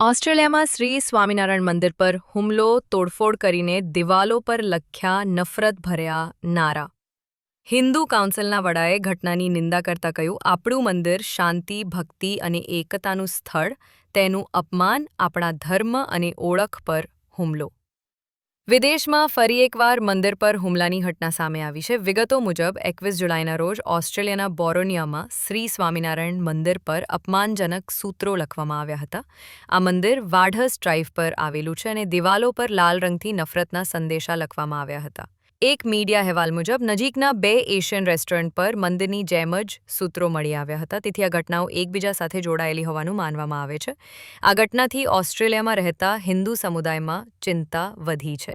ઓસ્ટ્રેલિયામાં શ્રી સ્વામિનારાયણ મંદિર પર હુમલો, તોડફોડ કરીને દિવાલો પર લખ્યા નફરત ભર્યા નારા. હિન્દુ કાઉન્સિલના વડાએ ઘટનાની નિંદા કરતા કહ્યું, આપણું મંદિર શાંતિ, ભક્તિ અને એકતાનું સ્થળ, તેનું અપમાન, આપણા ધર્મ અને ઓળખ પર હુમલો. વિદેશમાં ફરી એકવાર મંદિર પર હુમલાની ઘટના સામે આવી છે. વિગતો મુજબ, એકવીસ જુલાઈના રોજ ઓસ્ટ્રેલિયાના બોરોનિયામાં શ્રી સ્વામિનારાયણ મંદિર પર અપમાનજનક સૂત્રો લખવામાં આવ્યા હતા. આ મંદિર વાઢસ ડ્રાઈવ પર આવેલું છે અને દિવાલો પર લાલ રંગથી નફરતના સંદેશા લખવામાં આવ્યા હતા. એક મીડિયા અહેવાલ મુજબ, નજીકના બે એશિયન રેસ્ટોરન્ટ પર મંદિરની જેમ જ સૂત્રો મળી આવ્યા હતા. તેથી આ ઘટનાઓ એકબીજા સાથે જોડાયેલી હોવાનું માનવામાં આવે છે. આ ઘટનાથી ઓસ્ટ્રેલિયામાં રહેતા હિન્દુ સમુદાયમાં ચિંતા વધી છે.